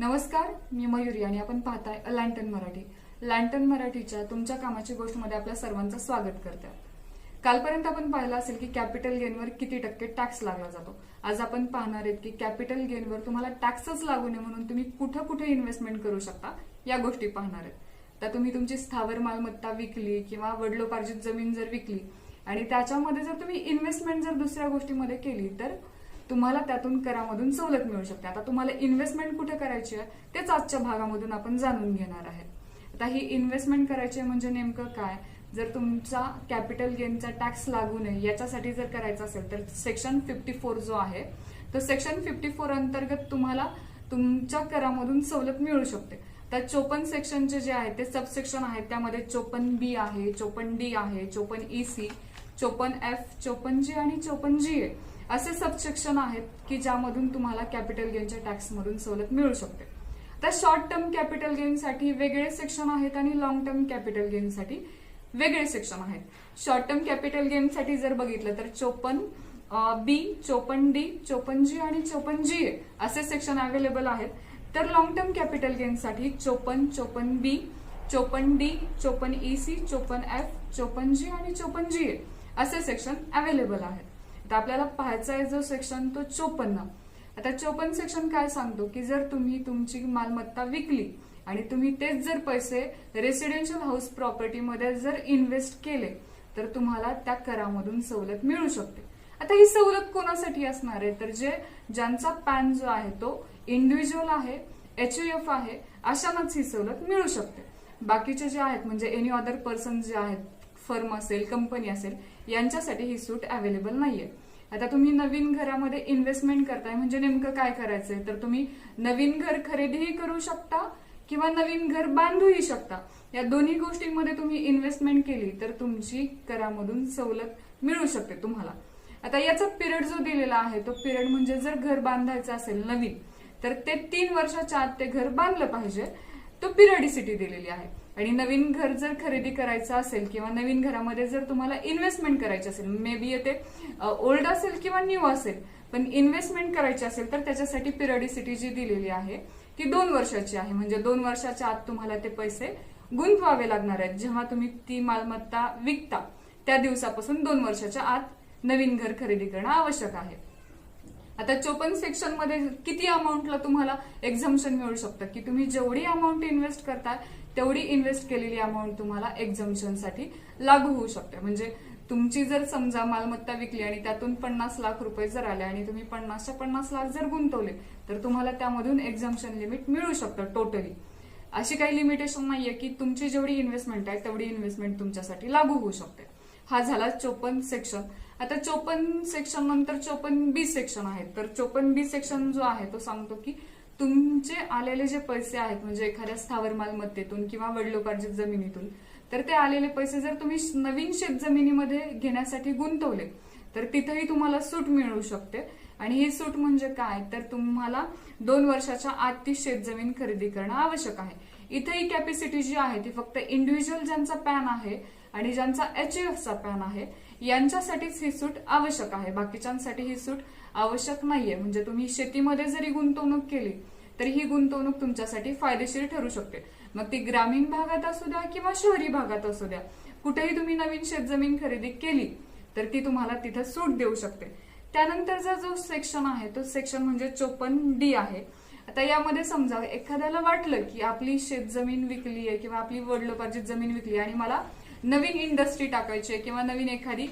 नमस्कार मी मयुरी आणि आपण पाहताय अ लँटन मराठी. लँटन मराठीच्या तुमच्या कामाची गोष्टमध्ये आपल्या सर्वांचं स्वागत करते. कालपर्यंत आपण पाहिलं असेल की कॅपिटल गेनवर किती टक्के टॅक्स लागला जातो. आज आपण पाहणार आहेत की कॅपिटल गेनवर तुम्हाला टॅक्सच लागू नये म्हणून तुम्ही कुठं कुठे इन्व्हेस्टमेंट करू शकता या गोष्टी पाहणार आहेत. तर तुम्ही तुमची स्थावर मालमत्ता विकली किंवा वडलोपार्जित जमीन जर विकली आणि त्याच्यामध्ये जर तुम्ही इन्व्हेस्टमेंट जर दुसऱ्या गोष्टीमध्ये केली तर तुम्हाला त्यातून करामधून सवलत मिळू शकते. आता तुम्हाला इन्व्हेस्टमेंट कुठे करायची आहे तेच आजच्या भागामधून आपण जाणून घेणार आहे. आता ही इन्व्हेस्टमेंट करायची आहे म्हणजे नेमकं काय? जर तुमचा कॅपिटल गेनचा टॅक्स लागू नये याच्यासाठी जर करायचं असेल तर सेक्शन फिफ्टी फोर जो आहे तो सेक्शन फिफ्टी फोर अंतर्गत तुम्हाला तुमच्या करामधून सवलत मिळू शकते. तर चोपन्न सेक्शनचे जे आहे ते सबसेक्शन आहेत. त्यामध्ये चोपन्न बी आहे चोपन्न डी आहे चोपन्न ई सी चोपन्न एफ चोपन्न जी आणि चोपन्न जी ए असे सबसेक्शन आहेत की ज्यामधून तुम्हाला कॅपिटल गेनच्या टॅक्समधून सवलत मिळू शकते. तर शॉर्ट टर्म कॅपिटल गेनसाठी वेगळे सेक्शन आहेत आणि लॉंग टर्म कॅपिटल गेनसाठी वेगळे सेक्शन आहेत. शॉर्ट टर्म कॅपिटल गेनसाठी जर बघितलं तर चोपन्न बी चोपन्न डी चोपन्न जी आणि चोपन्न जी ए असे सेक्शन अवेलेबल आहेत. तर लॉंग टर्म कॅपिटल गेनसाठी चोपन्न चोपन्न बी चोपन्न डी चोपन्न ई सी चोपन्न एफ चोपन्न जी आणि चोपन्न जी ए असे सेक्शन अवेलेबल आहेत. तर आपल्याला पाहायचा आहे जो सेक्शन तो चोपन्न. आता चोपन्न सेक्शन काय सांगतो? की जर तुम्ही तुमची मालमत्ता विकली आणि तुम्ही तेच जर पैसे रेसिडेन्शियल हाऊस प्रॉपर्टीमध्ये जर इन्व्हेस्ट केले तर तुम्हाला त्या करामधून सवलत मिळू शकते. आता ही सवलत कोणासाठी असणार आहे? तर जे ज्यांचा पॅन जो आहे तो इंडिव्हिज्युअल आहे एच एफ आहे अशांनाच ही सवलत मिळू शकते. बाकीचे जे आहेत म्हणजे एनी अदर पर्सन जे आहेत फर्म असेल कंपनी असेल यांच्यासाठी ही सूट अवेलेबल नाहीये. आता तुम्ही नवीन घरामध्ये इन्व्हेस्टमेंट करताय म्हणजे नेमकं काय करायचंय? तर तुम्ही नवीन घर खरेदीही करू शकता किंवा नवीन घर बांधूही शकता. या दोन्ही गोष्टींमध्ये तुम्ही इन्व्हेस्टमेंट केली तर तुमची करामधून सवलत मिळू शकते तुम्हाला. आता याचा पिरियड जो दिलेला आहे तो पिरियड म्हणजे जर घर बांधायचं असेल नवीन तर ते तीन वर्षाच्या आत ते घर बांधलं पाहिजे तो पिरियडिसिटी दिलेली आहे. आणि नवीन घर जर खरेदी करायचं असेल किंवा नवीन घरामध्ये जर तुम्हाला इन्व्हेस्टमेंट करायची असेल मे बी ते ओल्ड असेल किंवा न्यू असेल पण इन्व्हेस्टमेंट करायची असेल तर त्याच्यासाठी पिरियडिसिटी जी दिलेली आहे ती दोन वर्षाची आहे. म्हणजे दोन वर्षाच्या आत तुम्हाला ते पैसे गुंतवावे लागणार आहेत जेव्हा तुम्ही ती मालमत्ता विकता. त्या दिवसापासून दोन वर्षाच्या आत नवीन घर खरेदी करणं आवश्यक आहे. आता चोपन्न सेक्शनमध्ये किती अमाऊंटला तुम्हाला एक्झम्पन मिळू शकतं? की तुम्ही जेवढी अमाऊंट इन्व्हेस्ट करता तेवढी इन्व्हेस्ट केलेली अमाऊंट तुम्हाला एक्झम्पनसाठी लागू होऊ शकते. म्हणजे तुमची जर समजा मालमत्ता विकली आणि त्यातून पन्नास लाख रुपये जर आले आणि तुम्ही पन्नासच्या पन्नास लाख जर गुंतवले तर तुम्हाला त्यामधून एक्झम्पन लिमिट मिळू शकतं टोटली अशी काही लिमिटेशन नाहीये की तुमची जेवढी इन्व्हेस्टमेंट आहे तेवढी इन्व्हेस्टमेंट तुमच्यासाठी लागू होऊ शकते. हा झाला चोपन्न सेक्शन आता चोपन्न सेक्शन नंतर चोपन्न बी सेक्शन आहे. तर चोपन्न बी सेक्शन जो आहे तो सांगतो की तुमचे आलेले जे पैसे आहेत म्हणजे एखाद्या स्थावर मालमत्तेतून किंवा वडिलोपार्जित जमिनीतून तर ते आलेले पैसे जर तुम्ही नवीन शेत जमिनीमध्ये घेण्यासाठी गुंतवले तर तिथेही तुम्हाला सूट मिळू शकते. आणि ही सूट म्हणजे काय? तर तुम्हाला दोन वर्षाच्या आत ती शेतजमीन खरेदी करणं आवश्यक आहे. इथे ही कॅपॅसिटी जी आहे ती फक्त इंडिव्हिज्युअल ज्यांचा पॅन आहे आणि ज्यांचा एच चा पॅन आहे यांच्यासाठीच ही सूट आवश्यक आहे. बाकीच्यांसाठी ही सूट आवश्यक नाहीये. म्हणजे तुम्ही शेतीमध्ये जरी गुंतवणूक केली तरी ही गुंतवणूक तुमच्यासाठी फायदेशीर ठरू शकते. मग ती ग्रामीण भागात असू द्या किंवा शहरी भागात असू द्या कुठेही तुम्ही नवीन शेतजमीन खरेदी केली तर ती तुम्हाला तिथं सूट देऊ शकते. त्यानंतरचा जो सेक्शन आहे तो सेक्शन म्हणजे चोपन्न डी आहे. आता यामध्ये समजा एखाद्याला वाटलं की आपली शेतजमीन विकली आहे किंवा आपली वडलोपार्जित जमीन विकली आणि मला नवीन इंडस्ट्री टाकायची आहे किंवा नवीन एखादी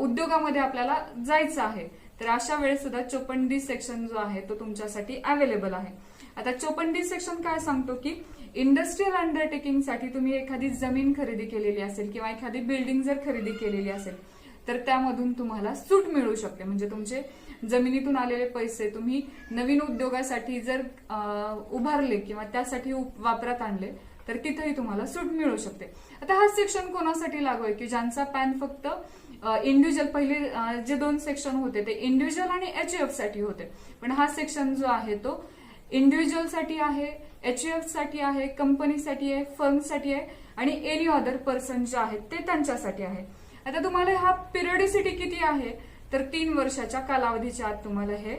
उद्योगामध्ये आपल्याला जायचं आहे तर अशा वेळेस सुद्धा चोपंडी डी सेक्शन जो आहे तो तुमच्यासाठी अवेलेबल आहे. आता चोपंडी डी सेक्शन काय सांगतो की इंडस्ट्रीयल अंडरटेकिंगसाठी तुम्ही एखादी जमीन खरेदी केलेली असेल किंवा एखादी बिल्डिंग जर खरेदी केलेली असेल तर त्यामधून तुम्हाला सूट मिळू शकते. म्हणजे तुमचे जमिनीतून आलेले पैसे तुम्ही नवीन उद्योगासाठी जर उभारले किंवा त्यासाठी वापरात आणले तर तिथेही तुम्हाला सूट मिळू शकते. आता हा सेक्शन कोणासाठी लागू आहे? की ज्यांचा पॅन फक्त इंडिव्हिज्युअल पहिले जे दोन सेक्शन होते ते इंडिव्हिज्युअल आणि एच एफसाठी होते. पण हा सेक्शन जो आहे तो इंडिव्हिज्युअलसाठी आहे एच एफसाठी आहे कंपनीसाठी आहे फर्मसाठी आहे आणि एनी अदर पर्सन जे आहेत ते त्यांच्यासाठी आहे. आता तुम्हाला हा पिरियडिसिटी किती आहे? तर तीन वर्षाच्या कालावधीच्या आत तुम्हाला हे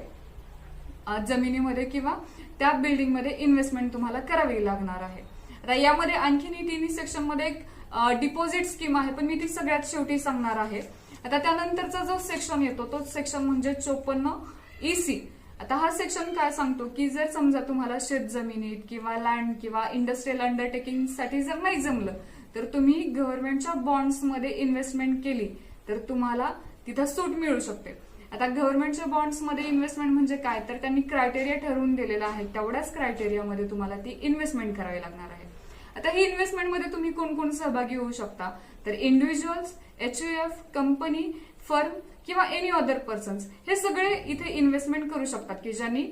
जमिनीमध्ये किंवा त्या बिल्डिंगमध्ये इन्व्हेस्टमेंट तुम्हाला करावी लागणार आहे. आता यामध्ये आणखीन तिन्ही सेक्शनमध्ये एक डिपॉझिट स्कीम आहे पण मी ती सगळ्यात शेवटी सांगणार आहे. आता त्यानंतरचा जो सेक्शन येतो तोच सेक्शन म्हणजे चोपन्न ईसी आता हा सेक्शन काय सांगतो? की जर समजा तुम्हाला शेत जमिनीत किंवा लँड किंवा इंडस्ट्रियल अंडरटेकिंगसाठी जर नाही जमलं तर तुम्ही गव्हर्नमेंटच्या बॉन्ड्समध्ये इन्व्हेस्टमेंट केली तर तुम्हाला तिथं सूट मिळू शकते. आता गव्हर्नमेंटच्या बॉन्ड्समध्ये इन्व्हेस्टमेंट म्हणजे काय? तर त्यांनी क्रायटेरिया ठरवून दिलेला आहे. तेवढ्याच क्रायटेरियामध्ये तुम्हाला ती इन्व्हेस्टमेंट करावी लागणार आहे. आता ही इन्व्हेस्टमेंटमध्ये तुम्ही कोण कोण सहभागी होऊ शकता? तर individuals H F company firm किंवा एनी अदर पर्सन्स हे सगळे इथे इन्व्हेस्टमेंट करू शकतात की ज्यांनी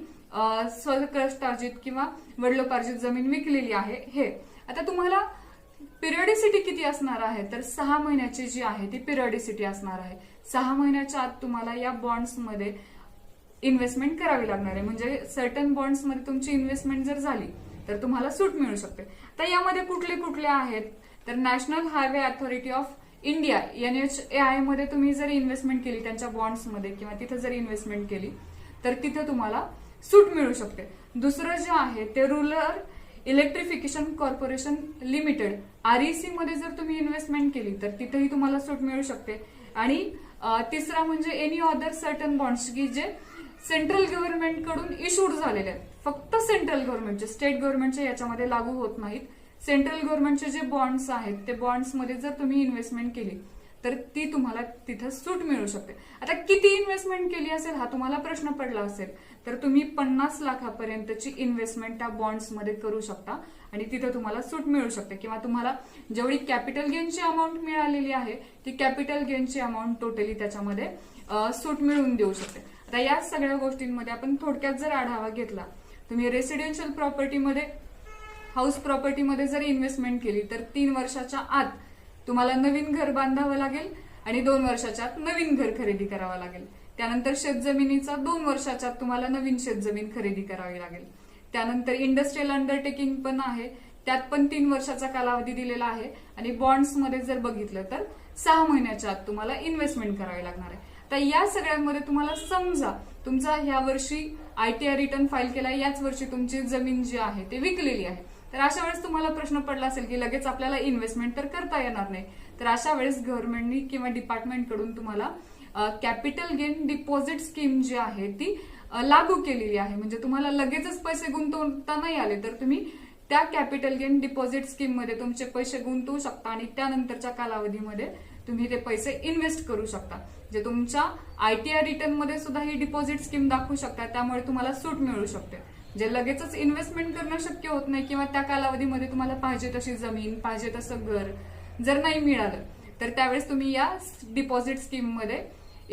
स्वकष्टार्जित किंवा वडिलोपार्जित जमीन विकलेली आहे हे. आता तुम्हाला पिरियडिसिटी किती असणार आहे? तर सहा महिन्याची जी आहे ती पिरियडिसिटी असणार आहे. सहा महिन्याच्या आत तुम्हाला या बॉन्ड्समध्ये इन्व्हेस्टमेंट करावी लागणार आहे. म्हणजे सर्टन बॉन्ड्समध्ये तुमची इन्व्हेस्टमेंट जर झाली तर तुम्हाला सूट मिळू शकते. तर यामध्ये कुठले कुठले आहेत? तर National Highway Authority of India N H A आयमध्ये तुम्ही जर इन्व्हेस्टमेंट केली त्यांच्या बॉन्ड्समध्ये किंवा तिथे जर इन्व्हेस्टमेंट केली तर तिथे तुम्हाला सूट मिळू शकते. दुसरं जे आहे ते Rural Electrification Corporation Limited REC मध्ये जर तुम्ही इन्व्हेस्टमेंट केली तर तिथेही तुम्हाला सूट मिळू शकते. आणि तिसरा म्हणजे एनी अदर सर्टन बॉन्ड्स की जे सेंट्रल गव्हर्नमेंटकडून इशूड झालेले आहेत. फक्त सेंट्रल गव्हर्नमेंटचे स्टेट गव्हर्नमेंटचे याच्यामध्ये लागू होत नाहीत. सेंट्रल गव्हर्नमेंटचे जे बॉन्ड्स आहेत ते बॉन्ड्समध्ये जर तुम्ही इन्व्हेस्टमेंट केली तर ती तुम्हाला तिथं सूट मिळू शकते. आता किती इन्व्हेस्टमेंट केली असेल हा तुम्हाला प्रश्न पडला असेल तर तुम्ही पन्नास लाखापर्यंतची इन्व्हेस्टमेंट त्या बॉन्ड्समध्ये करू शकता आणि तिथं तुम्हाला सूट मिळू शकते. किंवा तुम्हाला जेवढी कॅपिटल गेनची अमाऊंट मिळालेली आहे ती कॅपिटल गेनची अमाऊंट टोटली त्याच्यामध्ये सूट मिळवून देऊ शकते. आता या सगळ्या गोष्टींमध्ये आपण थोडक्यात जर आढावा घेतला तुम्ही रेसिडेन्शियल प्रॉपर्टीमध्ये हाऊस प्रॉपर्टीमध्ये जर इन्व्हेस्टमेंट केली तर तीन वर्षाच्या आत तुम्हाला नवीन घर बांधावं लागेल आणि दोन वर्षाच्या आत नवीन घर खरेदी करावं लागेल. त्यानंतर शेतजमिनीचा दोन वर्षाच्या आत तुम्हाला नवीन शेतजमीन खरेदी करावी लागेल. त्यानंतर इंडस्ट्रियल अंडरटेकिंग पण आहे. त्यात पण तीन वर्षाचा कालावधी दिलेला आहे. आणि बॉन्ड्समध्ये जर बघितलं तर सहा महिन्याच्या आत तुम्हाला इन्व्हेस्टमेंट करावी लागणार आहे. तर या सगळ्यांमध्ये तुम्हाला समजा तुमचा ह्या वर्षी आयटीआय रिटर्न फाईल केला. याच वर्षी तुमची जमीन जी आहे ती विकलेली आहे. तर अशा वेळेस तुम्हाला प्रश्न पडला असेल की लगेच आपल्याला इन्व्हेस्टमेंट तर करता येणार नाही. तर अशा वेळेस गव्हर्नमेंटनी किंवा डिपार्टमेंटकडून तुम्हाला कॅपिटल गेन डिपॉझिट स्कीम जी आहे ती लागू केलेली आहे. म्हणजे तुम्हाला लगेचच पैसे गुंतवता नाही आले तर तुम्ही त्या कॅपिटल गेन डिपॉझिट स्कीममध्ये तुमचे पैसे गुंतवू शकता आणि त्यानंतरच्या कालावधीमध्ये तुम्ही ते पैसे इन्व्हेस्ट करू शकता. जे तुमच्या आयटीआय रिटर्नमध्ये सुद्धा ही डिपॉझिट स्कीम दाखवू शकता त्यामुळे तुम्हाला सूट मिळू शकते. जे लगेचच इन्व्हेस्टमेंट करणं शक्य होत नाही किंवा त्या कालावधीमध्ये तुम्हाला पाहिजे तशी जमीन पाहिजे तसं घर जर नाही मिळालं तर त्यावेळेस तुम्ही या डिपॉझिट स्कीममध्ये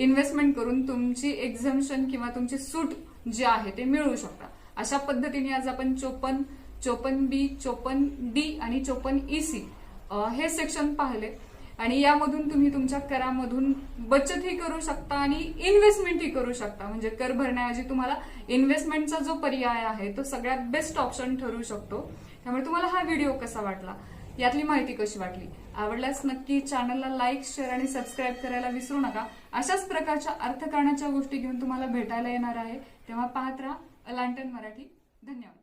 इन्व्हेस्टमेंट करून तुमची एक्झम्शन किंवा तुमची सूट जी आहे ते मिळवू शकता. अशा पद्धतीने आज आपण चोपन चोपन बी चोपन डी आणि चोपन सी हे सेक्शन पाहिले. आणि यामधून तुम्ही तुमच्या करामधून बचतही करू शकता आणि इन्व्हेस्टमेंटही करू शकता. म्हणजे कर भरण्याऐवजी तुम्हाला इन्व्हेस्टमेंटचा जो पर्याय आहे तो सगळ्यात बेस्ट ऑप्शन ठरू शकतो. त्यामुळे तुम्हाला हा व्हिडिओ कसा वाटला? यातली माहिती कशी वाटली? आवडल्यास नक्की चॅनलला लाईक शेअर आणि सबस्क्राईब करायला विसरू नका. अशाच प्रकारच्या अर्थकारणाच्या गोष्टी घेऊन तुम्हाला भेटायला येणार आहे. तेव्हा पाहत राहा अलांटन मराठी. धन्यवाद.